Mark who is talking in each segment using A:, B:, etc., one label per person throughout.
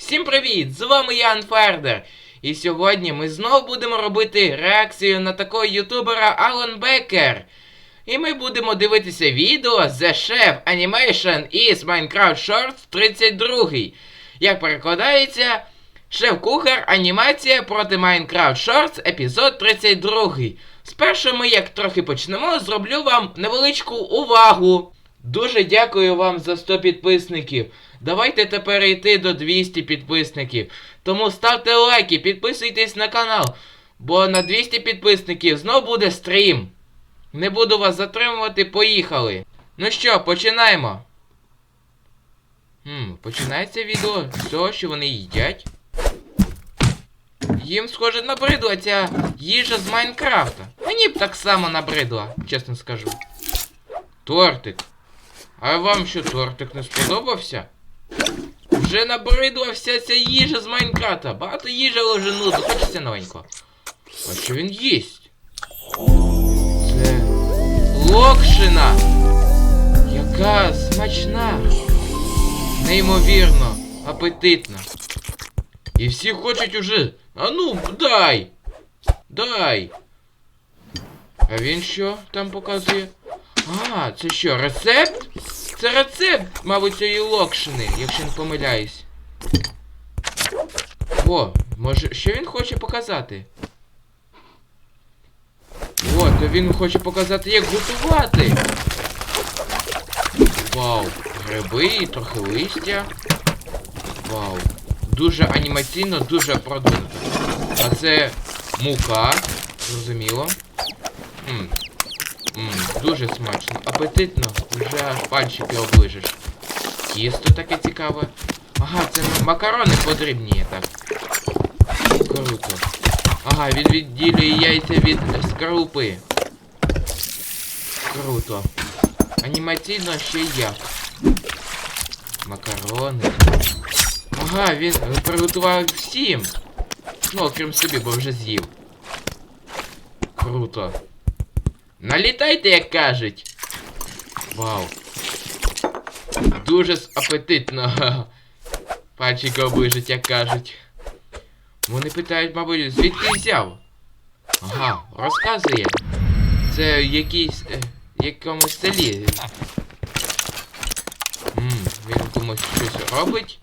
A: Всім привіт! З вами я Анфердер. І сьогодні ми знову будемо робити реакцію на такого ютубера Алан Бекер. І ми будемо дивитися відео The Chef Animation із Minecraft Shorts 32. Як перекладається, шеф-кухар анімація проти Minecraft Shorts епізод 32. Спершу ми, як трохи почнемо, зроблю вам невеличку увагу. Дуже дякую вам за 100 підписників. Давайте тепер йти до 200 підписників. Тому ставте лайки, підписуйтесь на канал, бо на 200 підписників знов буде стрім. Не буду вас затримувати, поїхали. Ну що, починаємо. Хм, починається відео з того, що вони їдять. Їм, схоже, набридла ця їжа з Майнкрафта. Мені б так само набридла, чесно скажу. Тортик. А вам що, тортик не сподобався? Вже набридла вся ця їжа з Майнкрафта. Багато їжі але вже нудно, хочеться новенького. А що він їсть? Це локшина. Яка смачна. Неймовірно, апетитна. І всі хочуть уже. А ну, дай! Дай! А він що там показує? А, це що, рецепт? Це рецепт, мабуть, цієї локшини, якщо не помиляюсь. О, може, що він хоче показати? О, то він хоче показати, як готувати. Вау, гриби трохи листя. Вау. Дуже анімаційно, дуже продумано. А це мука, зрозуміло. Ммм, дуже смачно, апетитно, вже аж пальчики оближиш. Тісто таке цікаве. Ага, це макарони подрібніє так. Круто. Ага, він відділює яйця від скорлупи. Круто. Анімаційно ще як. Макарони. Ага, він приготував всім. Ну, окрім собі, бо вже з'їв. Круто. Налітайте, як кажуть. Вау. Дуже апетитно. Пальчики оближуть, як кажуть. Вони питають, мабуть, звідки взяв? Ага, розказує. Це в якійсь. е, якомусь селі. Ммм, він комусь щось робить.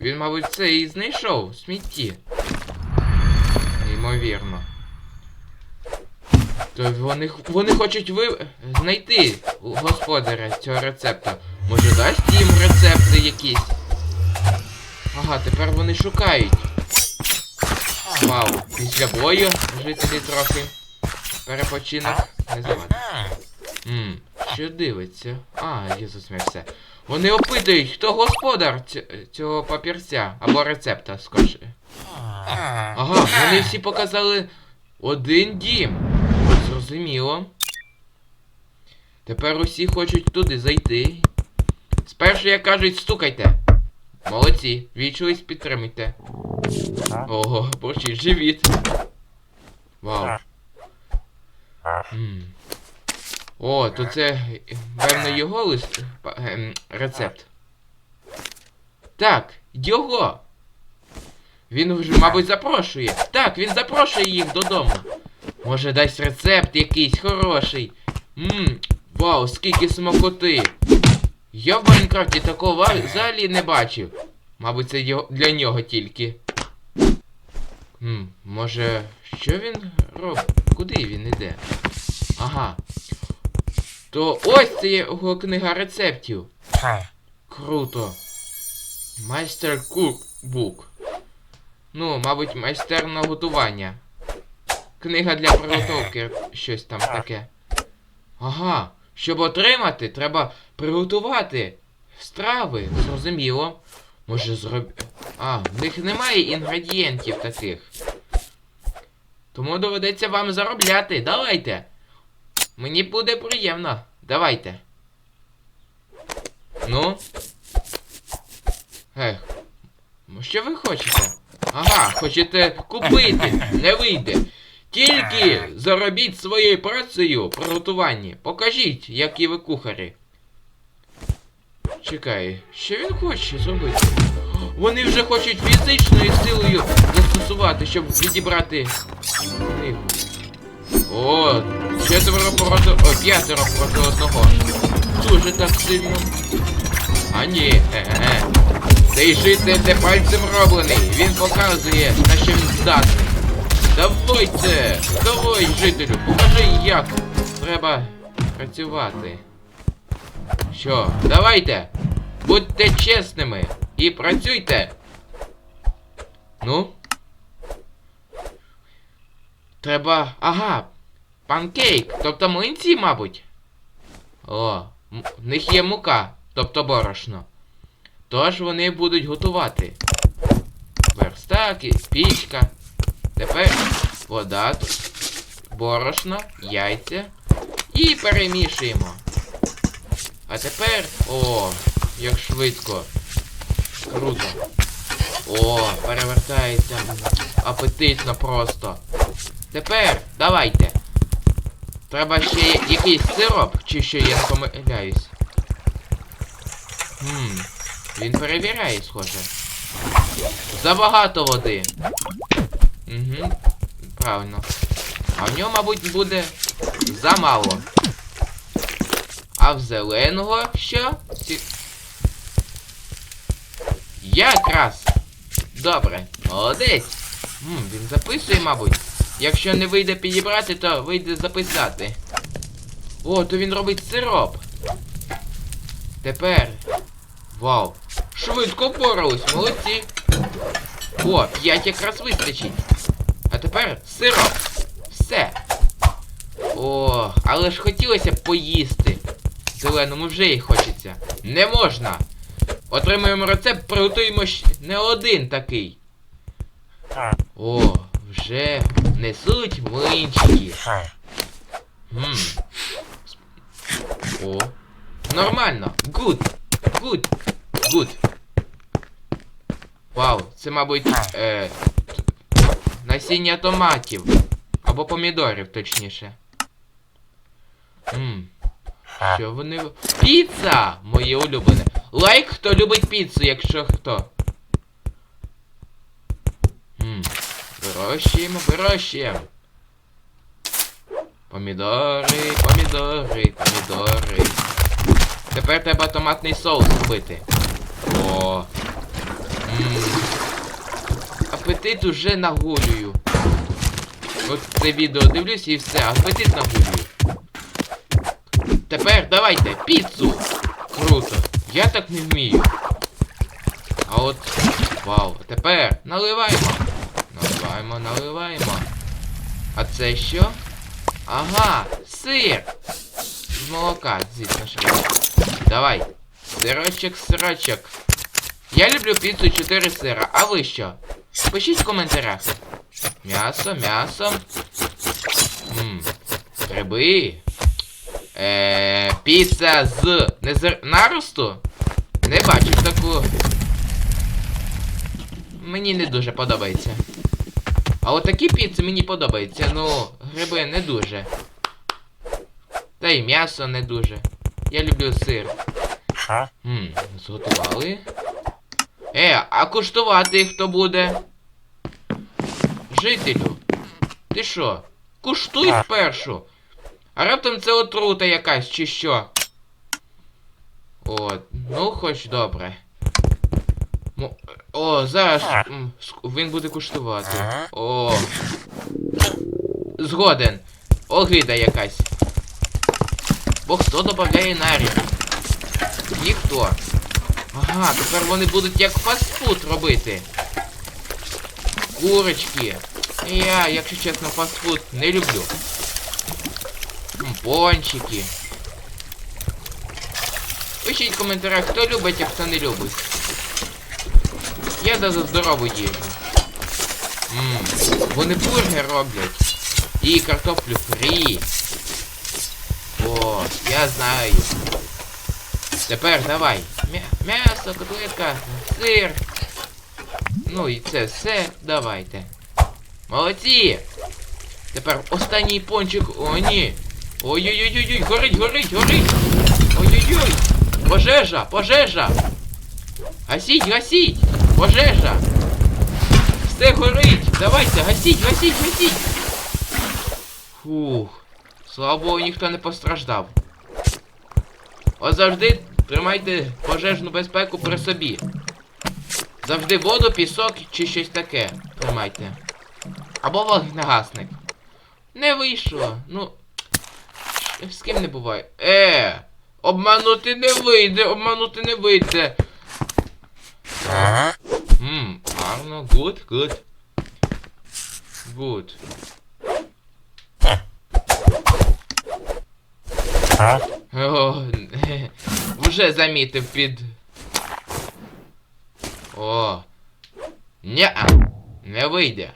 A: Він, мабуть, це і знайшов в смітті. Ймовірно. То вони, вони хочуть ви... знайти господаря цього рецепта. Може дасть їм рецепти якісь? Ага, тепер вони шукають. Вау, після бою жителі трохи. Перепочинок не завадить. Ммм, що дивиться? А, я засмівся. Вони опитують, хто господар цього папірця або рецепта, скорше. Ага, вони всі показали один дім. Зрозуміло. Тепер усі хочуть туди зайти. Спершу, як кажуть, стукайте. Молодці, вічились, підтримуйте. Ого, борщить живіт. Вау. М. О, то це, певно, його лист ем, рецепт. Так, його. Він вже, мабуть, запрошує. Так, він запрошує їх додому. Може дасть рецепт якийсь хороший. Ммм, вау, скільки смакоти. Я в Майнкрафті такого взагалі не бачив. Мабуть, це його- для нього тільки. Хм, може, що він робить? Куди він іде? Ага. То ось це його книга рецептів. Круто. Майстер Кукбук. Ну, мабуть, майстерне готування. Книга для приготовки, щось там таке. Ага. Щоб отримати, треба приготувати страви. Зрозуміло. Може зроб... А, в них немає інгредієнтів таких. Тому доведеться вам заробляти. Давайте. Мені буде приємно. Давайте. Ну. Ех. Що ви хочете? Ага, хочете купити. Не вийде. Тільки заробіть своєю працею при готуванні. Покажіть, які ви кухарі. Чекай, що він хоче зробити? Вони вже хочуть фізичною силою застосувати, щоб відібрати книгу. О, четверо проти... О, п'ятеро проти одного. Дуже так сильно. А ні, е-е. Цей житель не пальцем роблений. Він показує, на що він здатний. Давайте! Давай, жителю, покажи, як треба працювати. Що, давайте! Будьте чесними і працюйте. Ну? Треба. Ага. Панкейк, тобто млинці, мабуть. О, в них є мука, тобто борошно. Тож вони будуть готувати. Верстаки, пічка. Тепер вода, борошно, яйця. І перемішуємо. А тепер. О, як швидко. Круто. О, перевертається. Апетитно просто. Тепер давайте. Треба ще якийсь сироп, чи що я помиляюсь. Хм, він перевіряє, схоже. Забагато води. Угу, правильно. А в нього, мабуть, буде замало. А в зеленого що? Ці... Якраз. Добре, молодець. М, він записує, мабуть. Якщо не вийде підібрати, то вийде записати. О, то він робить сироп. Тепер. Вау. Швидко впорались, молодці. О, п'ять якраз вистачить. Тепер сироп. Все. О, але ж хотілося б поїсти. Зеленому вже й хочеться. Не можна. Отримуємо рецепт, приготуємо ще не один такий. О, вже несуть млинчики. Хм. О. Нормально. Гуд. Гуд. Гуд. Вау, це, мабуть, е, насіння томатів. Або помідорів, точніше. Мм. Що вони. Піца! Моє улюблене. Лайк, хто любить піцу, якщо хто. Мм. Вирощуємо, вирощуємо. Помідори, помідори, помідори. Тепер треба томатний соус робити. О. Мм. Апетит уже нагулюю. От це відео дивлюсь і все, апетит нагулюю. Тепер давайте піцу. Круто. Я так не вмію. А от. Вау. Тепер наливаємо. Наливаємо, наливаємо. А це що? Ага, сир. З молока, звісно ж. Давай. Сирочок, сирочок. Я люблю піцу 4 сира, а ви що? Пишіть в коментарях. М'ясо, м'ясо. Ммм. Гриби. Е, піца з не з наросту? Не бачу таку. Мені не дуже подобається. А от такі піци мені подобаються, ну, гриби не дуже. Та й м'ясо не дуже. Я люблю сир. Хм, зготували. Е, а куштувати хто буде? Жителю. Ти що? Куштуй спершу. А раптом це отрута якась, чи що? От, ну хоч добре. Мо- О, зараз він буде куштувати. О. Згоден. Огида якась. Бо хто додає нарік? Ніхто. Ага, тепер вони будуть як фастфуд робити. Курочки. Я, якщо чесно, фастфуд не люблю. Пончики. Пишіть в коментарях, хто любить, а хто не любить. Я за за здорову їжу. Ммм, вони бургер роблять. І картоплю фрі. О, я знаю. Тепер давай. М'ясо, котлетка, сир. Ну і це все давайте. Молодці! Тепер останній пончик. О, ні. Ой-ой-ой-ой, горить, горить, горить! Ой-ой-ой! Пожежа, пожежа! Гасіть, гасіть! Пожежа! Все горить! Давайте, гасіть, гасіть, гасіть! Фух. Слава Богу, ніхто не постраждав. От завжди тримайте пожежну безпеку при собі. Завжди воду, пісок чи щось таке. Тримайте. Або вогнегасник. Не вийшло. Ну. З ким не буває. Е! Обманути не вийде, обманути не вийде. Ммм, гарно, гуд, гуд. Гуд. О, вже замітив під. О. Ня. Не вийде.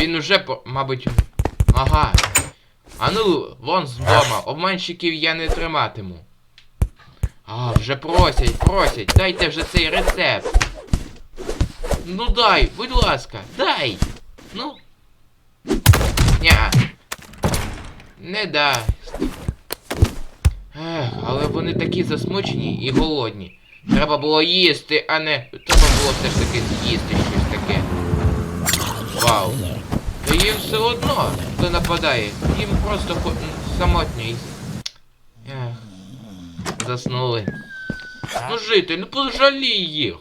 A: Він уже, по- мабуть. Ага. А ну, вон з дома, обманщиків я не триматиму. А, вже просять, просять, дайте вже цей рецепт. Ну дай, будь ласка, дай. Ну. Ня. Не дасть. Ех, але вони такі засмучені і голодні. Треба було їсти, а не. Треба було все ж таки з'їсти щось таке. Вау. Та їм все одно, хто нападає. Їм просто хо... самотньо і. Ех. Заснули. Ну жити, ну пожалій їх.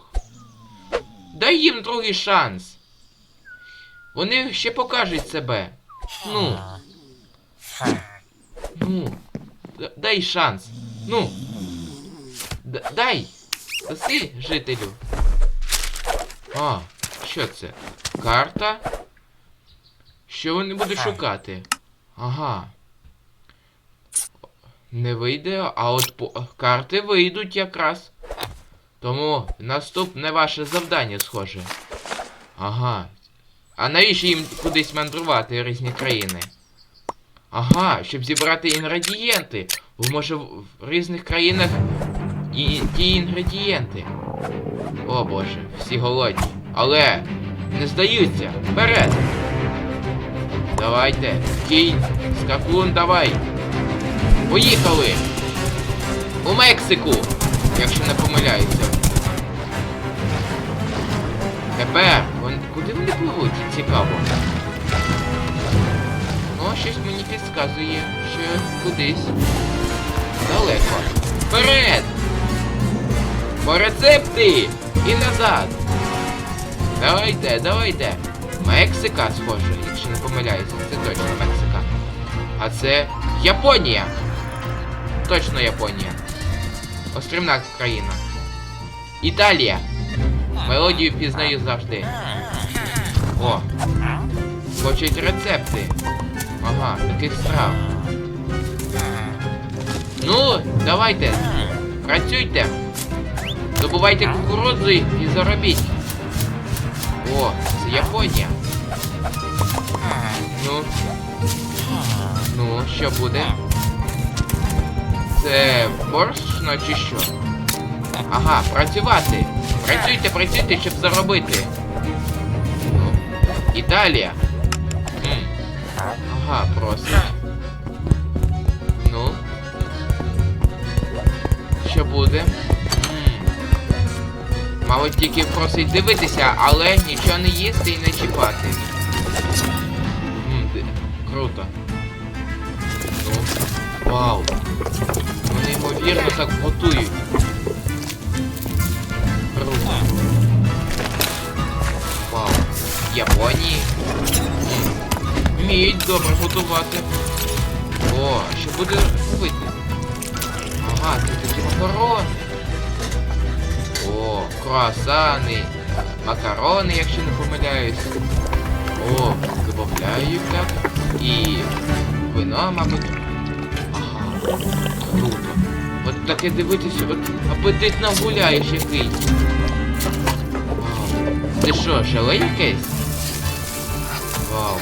A: Дай їм другий шанс. Вони ще покажуть себе. Ну. Ну. Дай шанс. Ну. Д- дай. Даси жителю. А, що це? Карта? Що вони будуть шукати? Ага. Не вийде, а от по... карти вийдуть якраз. Тому наступне ваше завдання схоже. Ага. А навіщо їм кудись мандрувати різні країни? Ага, щоб зібрати інгредієнти. Бо може в різних країнах і ті інгредієнти. О боже, всі голодні. Але не здаються. Вперед! Давайте, кінь, скакун, давай. Поїхали! У Мексику! Якщо не помиляюся. Тепер, куди вони пливуть? Цікаво. О, щось мені підказує, що кудись. Далеко. Вперед! По рецепти! І назад! Давайте, давайте! Мексика, схоже, якщо не помиляюся, це точно Мексика. А це Японія! Точно Японія. Острівна країна. Італія. Мелодію впізнаю завжди. О. Хочуть рецепти. Ага, таких страв. Ну, давайте. Працюйте. Добувайте кукурудзу і заробіть. О, це Японія. Ну. Ну, що буде? Це борошно чи що? Ага, працювати. Працюйте, працюйте, щоб заробити. Ну, Італія. Ага, просить. Ну. Що буде? М. Мабуть, тільки просить дивитися, але нічого не їсти і не чіпати. М, Круто. Ну. Вау. Вони ймовірно так готують. Круто. Вау. Японії. Вміють добре готувати. О, що буде робити? Ага, це такі макарони. О, круасани, макарони, якщо не помиляюсь. О, добавляю так. І вино, мабуть. Ага, круто. От таке дивитися, от апетит нагуляєш який. Вау. Це що, желе якесь? Вау.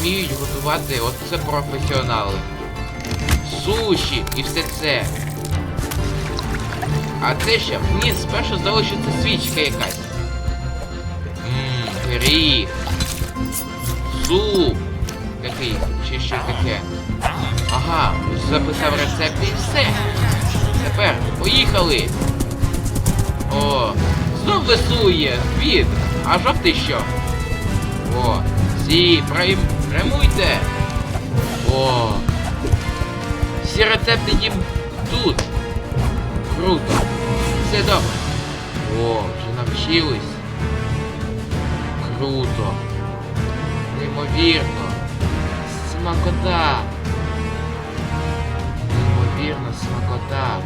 A: Вміють готувати, от це професіонали. Суші і все це. А це ще, мені спершу здалося, що це свічка якась. Ммм, пиріг. Суп. Такий, чи що таке. Ага, записав рецепт і все. Тепер поїхали. О, знов весує від. А жовтий що? О, всі прийм... прямуйте. О. Всі рецепти їм тут. Круто. Все добре. О, вже навчились. Круто. Неймовірно. Смакота. Неймовірна смакота.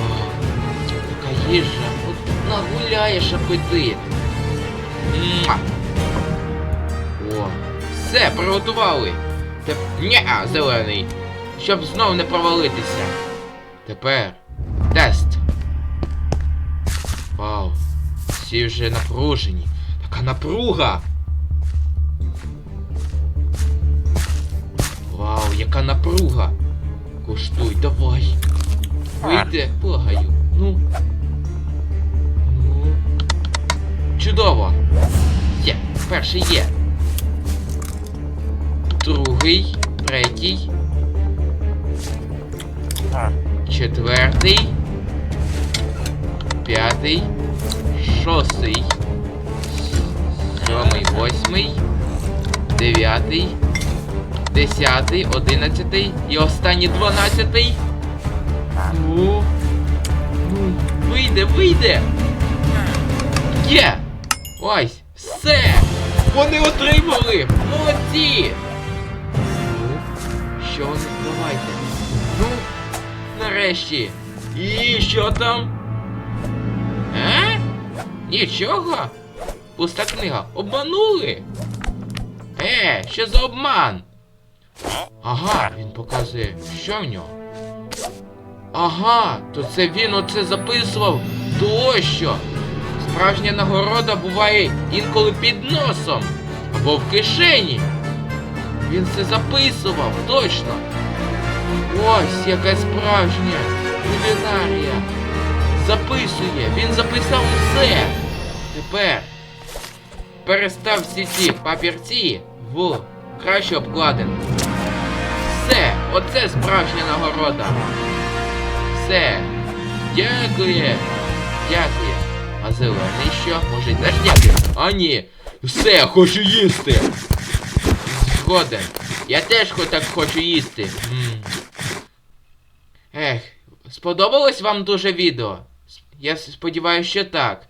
A: О, така їжа. От нагуляєш апетит. Муа. Все, приготували. Теп... Ня, зелений. Щоб знов не провалитися. Тепер тест. Вау. Всі вже напружені. Така напруга. Вау, яка напруга. Куштуй, давай. Вийде, благаю. Ну. Ну. Чудово. Є, перший є. Другий, третій. Четвертий. П'ятий. Шостий. Сьомий, восьмий. Дев'ятий. Десятий, одинадцятий і останній дванадцятий. Ну. Вийде, вийде. Є! Ось, все! Вони отримали! Молодці! Ну, що вони? Ну, нарешті. І що там? Е? Нічого? Пуста книга. Обманули? Е, що за обман? Ага, він показує, що в нього. Ага, то це він оце записував. Тощо. Справжня нагорода буває інколи під носом або в кишені. Він це записував, точно. Ось яка справжня кулінарія. Записує, він записав усе. Тепер перестав всі ці папірці в кращу обкладинку. Все, оце справжня нагорода. Все. Дякує. Дякує. А зелений що? Може теж дякує? А ні. Все, хочу їсти. Згоден. Я теж так хочу їсти. М. Ех, сподобалось вам дуже відео? Я сподіваюся, що так.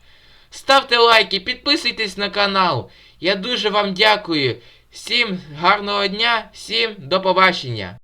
A: Ставте лайки, підписуйтесь на канал. Я дуже вам дякую. Всім гарного дня, всім до побачення.